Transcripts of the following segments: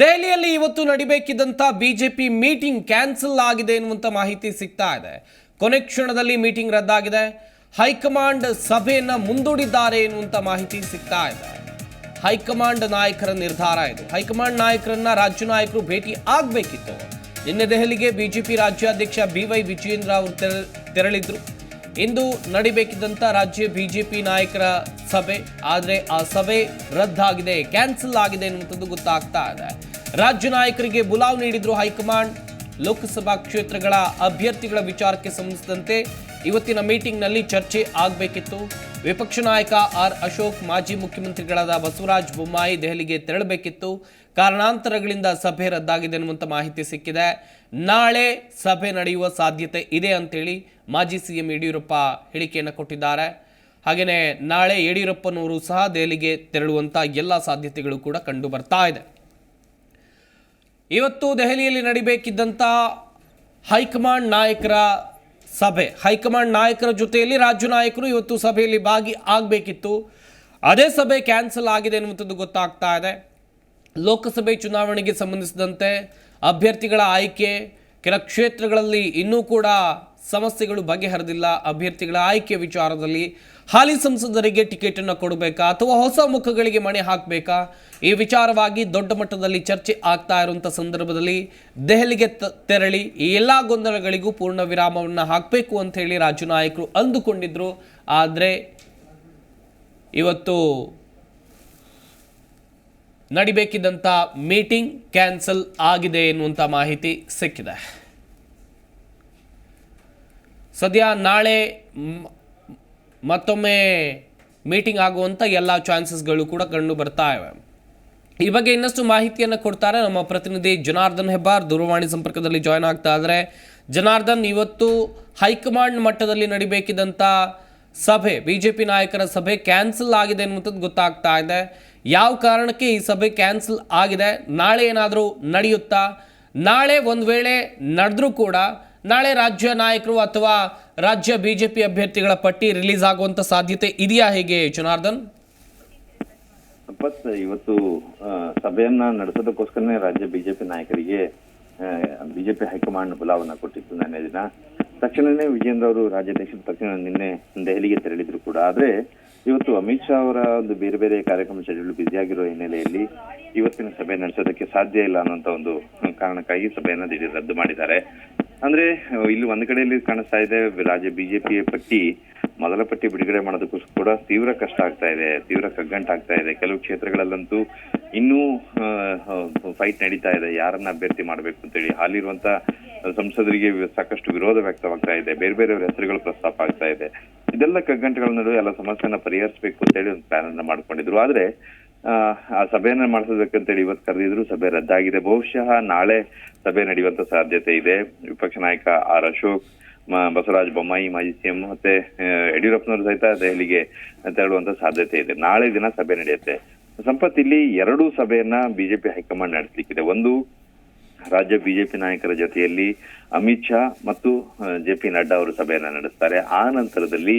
ದೆಹಲಿಯಲ್ಲಿ ಇವತ್ತು ನಡಿಬೇಕಿದ್ದಂಥ BJP meeting cancel ಆಗಿದೆ ಎನ್ನುವಂಥ ಮಾಹಿತಿ ಸಿಗ್ತಾ ಇದೆ. ಕೊನೆ ಕ್ಷಣದಲ್ಲಿ ಮೀಟಿಂಗ್ ರದ್ದಾಗಿದೆ. ಹೈಕಮಾಂಡ್ ಸಭೆಯನ್ನು ಮುಂದೂಡಿದ್ದಾರೆ ಎನ್ನುವಂಥ ಮಾಹಿತಿ ಸಿಗ್ತಾ ಇದೆ. ಹೈಕಮಾಂಡ್ ನಾಯಕರ ನಿರ್ಧಾರ ಇದು. ಹೈಕಮಾಂಡ್ ನಾಯಕರನ್ನ ರಾಜ್ಯ ನಾಯಕರು ಭೇಟಿ ಆಗಬೇಕಿತ್ತು. ನಿನ್ನೆ ದೆಹಲಿಗೆ ಬಿಜೆಪಿ ರಾಜ್ಯಾಧ್ಯಕ್ಷ ಬಿ ವೈ ವಿಜಯೇಂದ್ರ ಅವರು ತೆರ- ತೆರಳಿದ್ರು. ಇಂದು ನಡಿಬೇಕಿದ್ದಂಥ ರಾಜ್ಯ ಬಿಜೆಪಿ ನಾಯಕರ ಸಭೆ. ಆದರೆ ಆ ಸಭೆ ರದ್ದಾಗಿದೆ, ಕ್ಯಾನ್ಸಲ್ ಆಗಿದೆ ಎನ್ನುವಂಥದ್ದು ಗೊತ್ತಾಗ್ತಾ ಇದೆ. ರಾಜ್ಯ ನಾಯಕರಿಗೆ ಬುಲಾವ್ ನೀಡಿದ್ರು ಹೈಕಮಾಂಡ್. ಲೋಕಸಭಾ ಕ್ಷೇತ್ರಗಳ ಅಭ್ಯರ್ಥಿಗಳ ವಿಚಾರಕ್ಕೆ ಸಂಬಂಧಿಸಿದಂತೆ ಇವತ್ತಿನ ಮೀಟಿಂಗ್ನಲ್ಲಿ ಚರ್ಚೆ ಆಗಬೇಕಿತ್ತು. ವಿಪಕ್ಷ ನಾಯಕ ಆರ್ ಅಶೋಕ್, ಮಾಜಿ ಮುಖ್ಯಮಂತ್ರಿಗಳಾದ ಬಸವರಾಜ ಬೊಮ್ಮಾಯಿ ದೆಹಲಿಗೆ ತೆರಳಬೇಕಿತ್ತು. ಕಾರಣಾಂತರಗಳಿಂದ ಸಭೆ ರದ್ದಾಗಿದೆ ಎನ್ನುವಂಥ ಮಾಹಿತಿ ಸಿಕ್ಕಿದೆ. ನಾಳೆ ಸಭೆ ನಡೆಯುವ ಸಾಧ್ಯತೆ ಇದೆ ಅಂತೇಳಿ ಮಾಜಿ ಸಿಎಂ ಯಡಿಯೂರಪ್ಪ ಹೇಳಿಕೆಯನ್ನು ಕೊಟ್ಟಿದ್ದಾರೆ. ಹಾಗೆಯೇ ನಾಳೆ ಯಡಿಯೂರಪ್ಪನವರು ಸಹ ದೆಹಲಿಗೆ ತೆರಳುವಂಥ ಎಲ್ಲ ಸಾಧ್ಯತೆಗಳು ಕೂಡ ಕಂಡು ಬರ್ತಾ ಇದೆ. ಇವತ್ತು ದೆಹಲಿಯಲ್ಲಿ ನಡಿಬೇಕಿದ್ದಂಥ ಹೈಕಮಾಂಡ್ ನಾಯಕರ ಸಭೆ. ಹೈಕಮಾಂಡ್ ನಾಯಕರ ಜೊತೆಯಲ್ಲಿ ರಾಜ್ಯ ನಾಯಕರು ಇವತ್ತು ಸಭೆಯಲ್ಲಿ ಭಾಗಿ ಆಗಬೇಕಿತ್ತು ಅದೇ ಸಭೆ ಕ್ಯಾನ್ಸಲ್ ಆಗಿದೆ ಎನ್ನುವಂಥದ್ದು ಗೊತ್ತಾಗ್ತಾ ಇದೆ. ಲೋಕಸಭೆ ಚುನಾವಣೆಗೆ ಸಂಬಂಧಿಸಿದಂತೆ ಅಭ್ಯರ್ಥಿಗಳ ಆಯ್ಕೆ ಕೆಲ ಕ್ಷೇತ್ರಗಳಲ್ಲಿ ಇನ್ನೂ ಕೂಡ ಸಮಸ್ಯೆಗಳು ಬಗೆಹರಿದಿಲ್ಲ. ಅಭ್ಯರ್ಥಿಗಳ ಆಯ್ಕೆ ವಿಚಾರದಲ್ಲಿ ಹಾಲಿ ಸಂಸದರಿಗೆ ಟಿಕೆಟನ್ನು ಕೊಡಬೇಕಾ ಅಥವಾ ಹೊಸ ಮುಖಗಳಿಗೆ ಮಣೆ ಹಾಕಬೇಕಾ? ಈ ವಿಚಾರವಾಗಿ ದೊಡ್ಡ ಮಟ್ಟದಲ್ಲಿ ಚರ್ಚೆ ಆಗ್ತಾ ಇರುವಂಥ ಸಂದರ್ಭದಲ್ಲಿ ದೆಹಲಿಗೆ ತೆರಳಿ ಈ ಎಲ್ಲ ಗೊಂದಲಗಳಿಗೂ ಪೂರ್ಣ ವಿರಾಮವನ್ನು ಹಾಕಬೇಕು ಅಂತ ಹೇಳಿ ರಾಜ್ಯ ನಾಯಕರು ಅಂದುಕೊಂಡಿದ್ದರು ಆದರೆ ಇವತ್ತು ನಡಿಬೇಕಿದ್ದಂಥ ಮೀಟಿಂಗ್ ಕ್ಯಾನ್ಸಲ್ ಆಗಿದೆ ಎನ್ನುವಂಥ ಮಾಹಿತಿ ಸಿಕ್ಕಿದೆ. ಸದ್ಯ ನಾಳೆ ಮತ್ತೊಮ್ಮೆ ಮೀಟಿಂಗ್ ಆಗುವಂಥ ಎಲ್ಲ ಚಾನ್ಸಸ್ಗಳು ಕೂಡ ಕಂಡು ಬರ್ತಾ ಇವೆ. ಈ ಬಗ್ಗೆ ಇನ್ನಷ್ಟು ಮಾಹಿತಿಯನ್ನು ಕೊಡ್ತಾರೆ ನಮ್ಮ ಪ್ರತಿನಿಧಿ ಜನಾರ್ದನ್ ಹೆಬ್ಬಾರ್. ದೂರವಾಣಿ ಸಂಪರ್ಕದಲ್ಲಿ ಜಾಯ್ನ್ ಆಗ್ತಾ ಇದ್ದಾರೆ ಜನಾರ್ದನ್, ಇವತ್ತು ಹೈಕಮಾಂಡ್ ಮಟ್ಟದಲ್ಲಿ ನಡಿಬೇಕಿದ್ದಂಥ ಸಭೆ, ಬಿಜೆಪಿ ನಾಯಕರ ಸಭೆ ಕ್ಯಾನ್ಸಲ್ ಆಗಿದೆ ಅನ್ನುವಂಥದ್ದು ಗೊತ್ತಾಗ್ತಾ ಇದೆ. ಯಾವ ಕಾರಣಕ್ಕೆ ಈ ಸಭೆ ಕ್ಯಾನ್ಸಲ್ ಆಗಿದೆ? ನಾಳೆ ಏನಾದರೂ ನಡೆಯುತ್ತಾ? ನಾಳೆ ಒಂದು ವೇಳೆ ನಡೆದ್ರೂ ಕೂಡ ನಾಳೆ ರಾಜ್ಯ ನಾಯಕರು ಅಥವಾ ರಾಜ್ಯ ಬಿಜೆಪಿ ಅಭ್ಯರ್ಥಿಗಳ ಪಟ್ಟಿ ರಿಲೀಸ್ ಆಗುವಂಥ ಸಾಧ್ಯತೆ ಇದೆಯಾ ಹೇಗೆ ಜನಾರ್ದನ್? ಇವತ್ತು ಸಭೆಯನ್ನ ನಡೆಸೋದಕ್ಕೋಸ್ಕರನೇ ರಾಜ್ಯ ಬಿಜೆಪಿ ನಾಯಕರಿಗೆ ಬಿಜೆಪಿ ಹೈಕಮಾಂಡ್ ಬುಲಾವನ್ನ ಕೊಟ್ಟಿತ್ತು ನಿನ್ನೆ ದಿನ. ತಕ್ಷಣನೇ ವಿಜೇಂದ್ರ ಅವರು ರಾಜ್ಯಾಧ್ಯಕ್ಷರು ತಕ್ಷಣ ನಿನ್ನೆ ದೆಹಲಿಗೆ ತೆರಳಿದ್ರು ಕೂಡ. ಆದ್ರೆ ಇವತ್ತು ಅಮಿತ್ ಶಾ ಅವರ ಒಂದು ಬೇರೆ ಬೇರೆ ಕಾರ್ಯಕ್ರಮ ಶೆಡ್ಯೂಲ್ ಬ್ಯುಸಿಯಾಗಿರೋ ಹಿನ್ನೆಲೆಯಲ್ಲಿ ಇವತ್ತಿನ ಸಭೆ ನಡೆಸೋದಕ್ಕೆ ಸಾಧ್ಯ ಇಲ್ಲ ಅನ್ನೋಂತ ಒಂದು ಕಾರಣಕ್ಕಾಗಿ ಸಭೆಯನ್ನ ದಿಢೀರ್ ರದ್ದು ಮಾಡಿದ್ದಾರೆ. ಅಂದ್ರೆ, ಇಲ್ಲಿ ಒಂದ್ ಕಡೆಯಲ್ಲಿ ಕಾಣಿಸ್ತಾ ಇದೆ, ರಾಜ್ಯ ಬಿಜೆಪಿ ಪಟ್ಟಿ, ಮೊದಲ ಪಟ್ಟಿ ಬಿಡುಗಡೆ ಮಾಡೋದಕ್ಕೂ ಕೂಡ ತೀವ್ರ ಕಷ್ಟ ಆಗ್ತಾ ಇದೆ, ತೀವ್ರ ಕಗ್ಗಂಟಾಗ್ತಾ ಇದೆ. ಕೆಲವು ಕ್ಷೇತ್ರಗಳಲ್ಲಂತೂ ಇನ್ನೂ ಫೈಟ್ ನಡೀತಾ ಇದೆ. ಯಾರನ್ನ ಅಭ್ಯರ್ಥಿ ಮಾಡ್ಬೇಕು ಅಂತೇಳಿ. ಹಾಲಿರುವಂತ ಸಂಸದರಿಗೆ ಸಾಕಷ್ಟು ವಿರೋಧ ವ್ಯಕ್ತವಾಗ್ತಾ ಇದೆ. ಬೇರೆ ಬೇರೆಯವ್ರ ಹೆಸರುಗಳು ಪ್ರಸ್ತಾಪ ಆಗ್ತಾ ಇದೆ. ಇದೆಲ್ಲ ಕಗ್ಗಂಟುಗಳ ನಡುವೆ ಎಲ್ಲ ಸಮಸ್ಯೆನ ಪರಿಹರಿಸಬೇಕು ಅಂತೇಳಿ ಒಂದು ಪ್ಲಾನ್ ಅನ್ನ ಮಾಡ್ಕೊಂಡಿದ್ರು. ಆದ್ರೆ ಆ, ಸಭೆಯನ್ನ ಮಾಡಿಸಬೇಕಂತೇಳಿ ಇವತ್ತು ಕರೆದಿದ್ರು ಸಭೆ ರದ್ದಾಗಿದೆ. ಬಹುಶಃ ನಾಳೆ ಸಭೆ ನಡೆಯುವಂತ ಸಾಧ್ಯತೆ ಇದೆ. ವಿಪಕ್ಷ ನಾಯಕ ಆರ್ ಅಶೋಕ್ ಬಸವರಾಜ ಬೊಮ್ಮಾಯಿ ಮಾಜಿ ಸಿಎಂ ಮತ್ತೆ ಯಡಿಯೂರಪ್ಪನವರು ಸಹಿತ ದೆಹಲಿಗೆ ತೆರಳುವಂತ ಸಾಧ್ಯತೆ ಇದೆ. ನಾಳೆ ದಿನ ಸಭೆ ನಡೆಯುತ್ತೆ. ಸಂಪತ್ ಇಲ್ಲಿ ಎರಡು ಸಭೆಯನ್ನ ಬಿಜೆಪಿ ಹೈಕಮಾಂಡ್ ನಡೆಸಲಿಕ್ಕಿದೆ. ಒಂದು ರಾಜ್ಯ ಬಿಜೆಪಿ ನಾಯಕರ ಜೊತೆಯಲ್ಲಿ ಅಮಿತ್ ಶಾ ಮತ್ತು ಜೆ ಪಿ ನಡ್ಡಾ ಅವರು ಸಭೆಯನ್ನು ನಡೆಸ್ತಾರೆ. ಆ ನಂತರದಲ್ಲಿ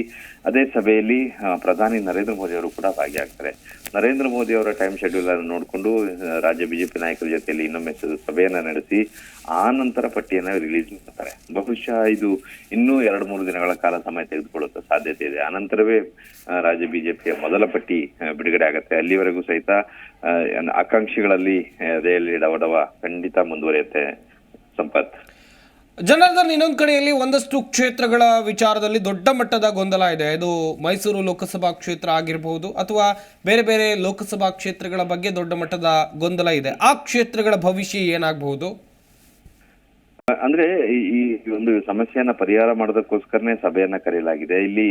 ಅದೇ ಸಭೆಯಲ್ಲಿ ಪ್ರಧಾನಿ ನರೇಂದ್ರ ಮೋದಿ ಅವರು ಕೂಡ ಭಾಗಿಯಾಗ್ತಾರೆ. ನರೇಂದ್ರ ಮೋದಿ ಅವರ ಟೈಮ್ ಶೆಡ್ಯೂಲ್ ಅನ್ನು ನೋಡಿಕೊಂಡು ರಾಜ್ಯ ಬಿಜೆಪಿ ನಾಯಕರ ಜೊತೆಯಲ್ಲಿ ಇನ್ನೊಮ್ಮೆ ಸಭೆಯನ್ನ ನಡೆಸಿ, ಆ ನಂತರ ಪಟ್ಟಿಯನ್ನ ರಿಲೀಸ್ ಮಾಡ್ತಾರೆ. ಬಹುಶಃ ಇದು ಇನ್ನೂ ಎರಡು, ಮೂರು ದಿನಗಳ ಕಾಲ ಸಮಯ ತೆಗೆದುಕೊಳ್ಳುವ ಸಾಧ್ಯತೆ ಇದೆ. ಆನಂತರವೇ ರಾಜ್ಯ ಬಿಜೆಪಿಯ ಮೊದಲ ಪಟ್ಟಿ ಬಿಡುಗಡೆ ಆಗುತ್ತೆ. ಅಲ್ಲಿವರೆಗೂ ಸಹಿತ ಆಕಾಂಕ್ಷಿಗಳಲ್ಲಿ ಅದೇ ದೆಹಲಿ ಡವಡವ ಖಂಡಿತ ಮುಂದುವರಿಯುತ್ತೆ, ಸಂಪತ್. ಜನಾರ್ದನ್ ಇನ್ನೊಂದು ಕಡೆಯಲ್ಲಿ ಒಂದಷ್ಟು ಕ್ಷೇತ್ರಗಳ ವಿಚಾರದಲ್ಲಿ ದೊಡ್ಡ ಮಟ್ಟದ ಗೊಂದಲ ಇದೆ. ಇದು ಮೈಸೂರು ಲೋಕಸಭಾ ಕ್ಷೇತ್ರ ಆಗಿರಬಹುದು ಅಥವಾ ಬೇರೆ ಬೇರೆ ಲೋಕಸಭಾ ಕ್ಷೇತ್ರಗಳ ಬಗ್ಗೆ ದೊಡ್ಡ ಮಟ್ಟದ ಗೊಂದಲ ಇದೆ. ಆ ಕ್ಷೇತ್ರಗಳ ಭವಿಷ್ಯ ಏನಾಗಬಹುದು? ಅಂದ್ರೆ ಈ ಒಂದು ಸಮಸ್ಯೆಯನ್ನ ಪರಿಹಾರ ಮಾಡೋದಕ್ಕೋಸ್ಕರನೇ ಸಭೆಯನ್ನ ಕರೆಯಲಾಗಿದೆ. ಇಲ್ಲಿ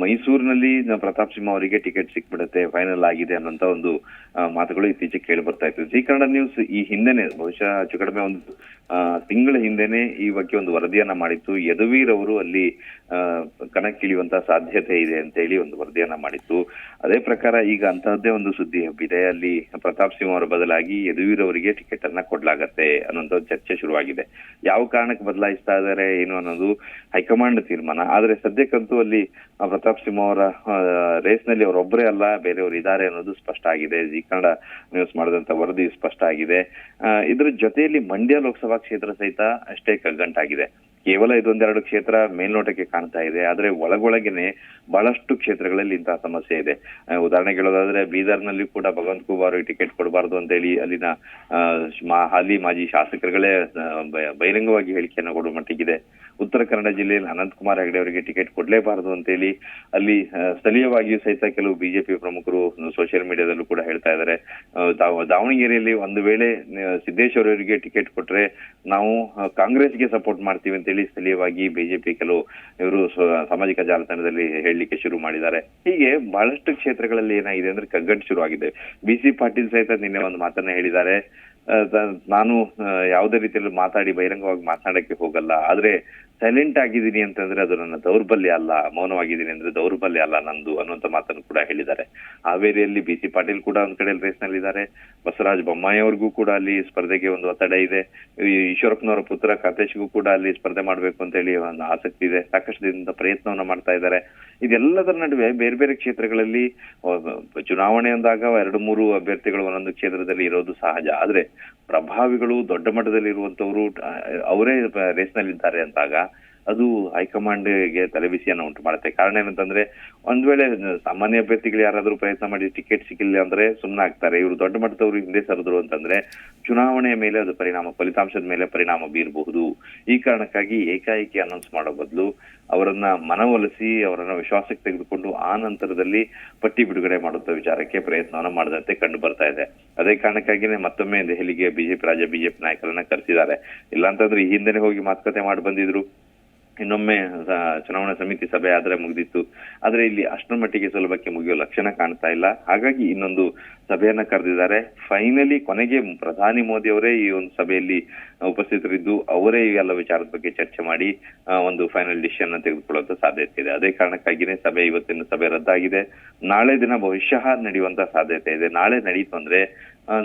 ಮೈಸೂರಿನಲ್ಲಿ ಪ್ರತಾಪ್ ಸಿಂಹ ಅವರಿಗೆ ಟಿಕೆಟ್ ಸಿಕ್ಬಿಡುತ್ತೆ, ಫೈನಲ್ ಆಗಿದೆ ಅನ್ನೋಂತ ಒಂದು ಮಾತುಗಳು ಇತ್ತೀಚೆಗೆ ಕೇಳಿ ಬರ್ತಾ ಇತ್ತು. ಜಿ ಕನ್ನಡ ನ್ಯೂಸ್ ಈ ಹಿಂದೆನೆ, ಬಹುಶಃ ಹೆಚ್ಚು ಕಡಿಮೆ ಒಂದು ತಿಂಗಳ ಹಿಂದೆನೆ ಈ ಬಗ್ಗೆ ಒಂದು ವರದಿಯನ್ನ ಮಾಡಿತ್ತು. ಯದುವೀರ್ ಅವರು ಅಲ್ಲಿ ಕಣಕ್ಕಿಳಿಯುವಂತ ಸಾಧ್ಯತೆ ಇದೆ ಅಂತ ಹೇಳಿ ಒಂದು ವರದಿಯನ್ನ ಮಾಡಿತ್ತು. ಅದೇ ಪ್ರಕಾರ ಈಗ ಅಂತಹದ್ದೇ ಒಂದು ಸುದ್ದಿ ಹಬ್ಬಿದೆ. ಅಲ್ಲಿ ಪ್ರತಾಪ್ ಸಿಂಹ ಅವರ ಬದಲಾಗಿ ಯದುವೀರ್ ಅವರಿಗೆ ಟಿಕೆಟ್ ಅನ್ನ ಕೊಡ್ಲಾಗತ್ತೆ ಅನ್ನೋಂತ ಚರ್ಚೆ ಶುರುವಾಗಿದೆ. ಯಾವ ಕಾರಣಕ್ಕೆ ಬದಲಾಯಿಸ್ತಾ ಇದ್ದಾರೆ ಏನು ಅನ್ನೋದು ಹೈಕಮಾಂಡ್ ತೀರ್ಮಾನ. ಆದ್ರೆ ಸದ್ಯಕ್ಕಂತೂ ಅಲ್ಲಿ ಪ್ರತಾಪ್ ಸಿಂಹ ಅವರ ರೇಸ್ನಲ್ಲಿ ಅವರೊಬ್ಬರೇ ಅಲ್ಲ, ಬೇರೆಯವರು ಇದ್ದಾರೆ ಅನ್ನೋದು ಸ್ಪಷ್ಟ ಆಗಿದೆ. ಜಿ ಕನ್ನಡ ನ್ಯೂಸ್ ಮಾಡಿದಂತ ವರದಿ ಸ್ಪಷ್ಟ ಆಗಿದೆ. ಇದರ ಜೊತೆಯಲ್ಲಿ ಮಂಡ್ಯ ಲೋಕಸಭಾ ಕ್ಷೇತ್ರ ಸಹಿತ ಅಷ್ಟೇ ಕಗ್ಗಂಟಾಗಿದೆ. ಕೇವಲ ಇದೊಂದೆರಡು ಕ್ಷೇತ್ರ ಮೇಲ್ನೋಟಕ್ಕೆ ಕಾಣ್ತಾ ಇದೆ. ಆದ್ರೆ ಒಳಗೊಳಗೇನೆ ಬಹಳಷ್ಟು ಕ್ಷೇತ್ರಗಳಲ್ಲಿ ಇಂತಹ ಸಮಸ್ಯೆ ಇದೆ. ಉದಾಹರಣೆ ಹೇಳೋದಾದ್ರೆ ಬೀದರ್ನಲ್ಲಿ ಕೂಡ ಭಗವಂತ ಕುಮಾರ್ ಟಿಕೆಟ್ ಕೊಡಬಾರ್ದು ಅಂತ ಹೇಳಿ ಅಲ್ಲಿನ ಹಾಲಿ ಮಾಜಿ ಶಾಸಕರುಗಳೇ ಬಹಿರಂಗವಾಗಿ ಹೇಳಿಕೆಯನ್ನು ಕೊಡುವ ಮಟ್ಟಿಗಿದೆ. ಉತ್ತರ ಕನ್ನಡ ಜಿಲ್ಲೆಯಲ್ಲಿ ಅನಂತಕುಮಾರ್ ಹೆಗಡೆ ಅವರಿಗೆ ಟಿಕೆಟ್ ಕೊಡಲೇಬಾರದು ಅಂತ ಹೇಳಿ ಅಲ್ಲಿ ಸ್ಥಳೀಯವಾಗಿಯೂ ಸಹಿತ ಕೆಲವು ಬಿಜೆಪಿ ಪ್ರಮುಖರು ಸೋಷಿಯಲ್ ಮೀಡಿಯಾದಲ್ಲೂ ಕೂಡ ಹೇಳ್ತಾ ಇದ್ದಾರೆ. ದಾವ- ದಾವಣಗೆರೆಯಲ್ಲಿ ಒಂದು ವೇಳೆ ಸಿದ್ದೇಶ್ವರ ಅವರಿಗೆ ಟಿಕೆಟ್ ಕೊಟ್ರೆ ನಾವು ಕಾಂಗ್ರೆಸ್ಗೆ ಸಪೋರ್ಟ್ ಮಾಡ್ತೀವಿ ಅಂತ ಹೇಳಿ ಸ್ಥಳೀಯವಾಗಿ ಬಿಜೆಪಿ ಕೆಲವು ಇವರು ಸಾಮಾಜಿಕ ಜಾಲತಾಣದಲ್ಲಿ ಹೇಳಲಿಕ್ಕೆ ಶುರು ಮಾಡಿದ್ದಾರೆ. ಹೀಗೆ ಬಹಳಷ್ಟು ಕ್ಷೇತ್ರಗಳಲ್ಲಿ ಏನಾಗಿದೆ ಅಂದ್ರೆ ಕಗ್ಗಂಟು ಶುರು ಆಗಿದೆ. ಬಿ ಸಿ ಪಾಟೀಲ್ ಸಹಿತ ನಿನ್ನೆ ಒಂದು ಮಾತನ್ನ ಹೇಳಿದ್ದಾರೆ. ನಾನು ಯಾವುದೇ ರೀತಿಯಲ್ಲಿ ಮಾತಾಡಿ ಬಹಿರಂಗವಾಗಿ ಮಾತನಾಡಕ್ಕೆ ಹೋಗಲ್ಲ. ಆದ್ರೆ ಸೈಲೆಂಟ್ ಆಗಿದ್ದೀನಿ ಅಂತಂದ್ರೆ ಅದು ನನ್ನ ದೌರ್ಬಲ್ಯ ಅಲ್ಲ, ಮೌನವಾಗಿದ್ದೀನಿ ಅಂದ್ರೆ ದೌರ್ಬಲ್ಯ ಅಲ್ಲ ನಂದು ಅನ್ನುವಂತ ಮಾತನ್ನು ಕೂಡ ಹೇಳಿದ್ದಾರೆ. ಹಾವೇರಿಯಲ್ಲಿ ಬಿ ಸಿ ಪಾಟೀಲ್ ಕೂಡ ಒಂದ್ ಕಡೆ ರೇಸ್ ನಲ್ಲಿದ್ದಾರೆ. ಬಸವರಾಜ ಬೊಮ್ಮಾಯಿ ಅವ್ರಿಗೂ ಕೂಡ ಅಲ್ಲಿ ಸ್ಪರ್ಧೆಗೆ ಒಂದು ಒತ್ತಡ ಇದೆ. ಈಶ್ವರಪ್ಪನವರ ಪುತ್ರ ಕಾತೇಶ್ಗೂ ಕೂಡ ಅಲ್ಲಿ ಸ್ಪರ್ಧೆ ಮಾಡ್ಬೇಕು ಅಂತ ಹೇಳಿ ಒಂದು ಆಸಕ್ತಿ ಇದೆ. ಸಾಕಷ್ಟು ದಿನದಿಂದ ಪ್ರಯತ್ನವನ್ನ ಮಾಡ್ತಾ ಇದ್ದಾರೆ. ಇದೆಲ್ಲದರ ನಡುವೆ ಬೇರೆ ಬೇರೆ ಕ್ಷೇತ್ರಗಳಲ್ಲಿ ಚುನಾವಣೆ ಅಂದಾಗ ಎರಡು ಮೂರು ಅಭ್ಯರ್ಥಿಗಳು ಒಂದೊಂದು ಕ್ಷೇತ್ರದಲ್ಲಿ ಇರೋದು ಸಹಜ. ಆದ್ರೆ ಪ್ರಭಾವಿಗಳು ದೊಡ್ಡ ಮಟ್ಟದಲ್ಲಿ ಇರುವಂತವರು ಅವರೇ ರೇಸ್ನಲ್ಲಿದ್ದಾರೆ ಅಂದಾಗ ಅದು ಹೈಕಮಾಂಡ್ಗೆ ತಲೆಬಿಸಿಯನ್ನು ಉಂಟು ಮಾಡುತ್ತೆ. ಕಾರಣ ಏನಂತಂದ್ರೆ, ಒಂದ್ ವೇಳೆ ಸಾಮಾನ್ಯ ಅಭ್ಯರ್ಥಿಗಳು ಯಾರಾದ್ರೂ ಪ್ರಯತ್ನ ಮಾಡಿ ಟಿಕೆಟ್ ಸಿಕ್ಕಿಲ್ಲ ಅಂದ್ರೆ ಸುಮ್ಮನೆ ಆಗ್ತಾರೆ. ಇವರು ದೊಡ್ಡ ಮಟ್ಟದವರು ಹಿಂದೆ ಸರಿದ್ರು ಅಂತಂದ್ರೆ ಚುನಾವಣೆಯ ಮೇಲೆ ಅದು ಪರಿಣಾಮ, ಫಲಿತಾಂಶದ ಮೇಲೆ ಪರಿಣಾಮ ಬೀರಬಹುದು. ಈ ಕಾರಣಕ್ಕಾಗಿ ಏಕಾಏಕಿ ಅನೌನ್ಸ್ ಮಾಡೋ ಬದಲು ಅವರನ್ನ ಮನವೊಲಿಸಿ, ಅವರನ್ನ ವಿಶ್ವಾಸಕ್ಕೆ ತೆಗೆದುಕೊಂಡು ಆ ನಂತರದಲ್ಲಿ ಪಟ್ಟಿ ಬಿಡುಗಡೆ ಮಾಡುತ್ತ ವಿಚಾರಕ್ಕೆ ಪ್ರಯತ್ನವನ್ನ ಮಾಡದಂತೆ ಕಂಡು ಬರ್ತಾ ಇದೆ. ಅದೇ ಕಾರಣಕ್ಕಾಗಿನೇ ಮತ್ತೊಮ್ಮೆ ದೆಹಲಿಗೆ ಬಿಜೆಪಿ ರಾಜ್ಯ, ಬಿಜೆಪಿ ನಾಯಕರನ್ನ ಕರೆಸಿದ್ದಾರೆ. ಇಲ್ಲಾಂತಂದ್ರೆ ಈ ಹಿಂದೆನೆ ಹೋಗಿ ಮಾತುಕತೆ ಮಾಡಿ ಬಂದಿದ್ರು. ಇನ್ನೊಮ್ಮೆ ಚುನಾವಣಾ ಸಮಿತಿ ಸಭೆ ಆದ್ರೆ ಮುಗಿದಿತ್ತು. ಆದ್ರೆ ಇಲ್ಲಿ ಅಷ್ಟರ ಮಟ್ಟಿಗೆ ಸುಲಭಕ್ಕೆ ಮುಗಿಯೋ ಲಕ್ಷಣ ಕಾಣ್ತಾ ಇಲ್ಲ. ಹಾಗಾಗಿ ಇನ್ನೊಂದು ಸಭೆಯನ್ನ ಕರೆದಿದ್ದಾರೆ. ಫೈನಲಿ ಕೊನೆಗೆ ಪ್ರಧಾನಿ ಮೋದಿ ಅವರೇ ಈ ಒಂದು ಸಭೆಯಲ್ಲಿ ಉಪಸ್ಥಿತರಿದ್ದು, ಅವರೇ ಈ ಎಲ್ಲ ವಿಚಾರದ ಬಗ್ಗೆ ಚರ್ಚೆ ಮಾಡಿ ಒಂದು ಫೈನಲ್ ಡಿಸಿಷನ್ ತೆಗೆದುಕೊಳ್ಳುವಂತ ಸಾಧ್ಯತೆ ಇದೆ. ಅದೇ ಕಾರಣಕ್ಕಾಗಿನೇ ಸಭೆ ಇವತ್ತಿನ ಸಭೆ ರದ್ದಾಗಿದೆ. ನಾಳೆ ದಿನ ಬಹುಶಃ ನಡೆಯುವಂತ ಸಾಧ್ಯತೆ ಇದೆ. ನಾಳೆ ನಡೀತು ಅಂದ್ರೆ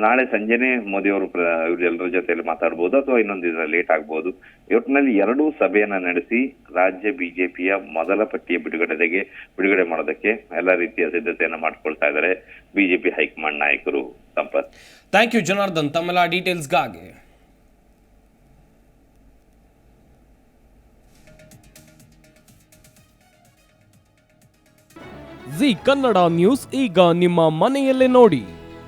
ನಾಳೆ ಸಂಜೆನೆ ಮೋದಿ ಅವರು ಇವರೆಲ್ಲರ ಜೊತೆಯಲ್ಲಿ ಮಾತಾಡ್ಬೋದು ಅಥವಾ ಇನ್ನೊಂದು ದಿನ ಲೇಟ್ ಆಗ್ಬೋದು. ಒಟ್ಟಿನಲ್ಲಿ ಎರಡೂ ಸಭೆಯನ್ನ ನಡೆಸಿ ರಾಜ್ಯ ಬಿಜೆಪಿಯ ಮೊದಲ ಪಟ್ಟಿಯ ಬಿಡುಗಡೆಗೆ ಬಿಡುಗಡೆ ಮಾಡೋದಕ್ಕೆ ಎಲ್ಲ ರೀತಿಯ ಸಿದ್ಧತೆಯನ್ನು ಮಾಡ್ಕೊಳ್ತಾ ಇದ್ದಾರೆ ಬಿಜೆಪಿ ಹೈಕಮಾಂಡ್ ನಾಯಕರು ಸಂಪತ್. ಥ್ಯಾಂಕ್ ಯು ಜನಾರ್ದನ್ ತಮ್ಮೆಲ್ಲ ಡೀಟೇಲ್ಸ್ಗಾಗಿ ಜಿ ಕನ್ನಡ ನ್ಯೂಸ್ ಈಗ ನಿಮ್ಮ ಮನೆಯಲ್ಲೇ ನೋಡಿ.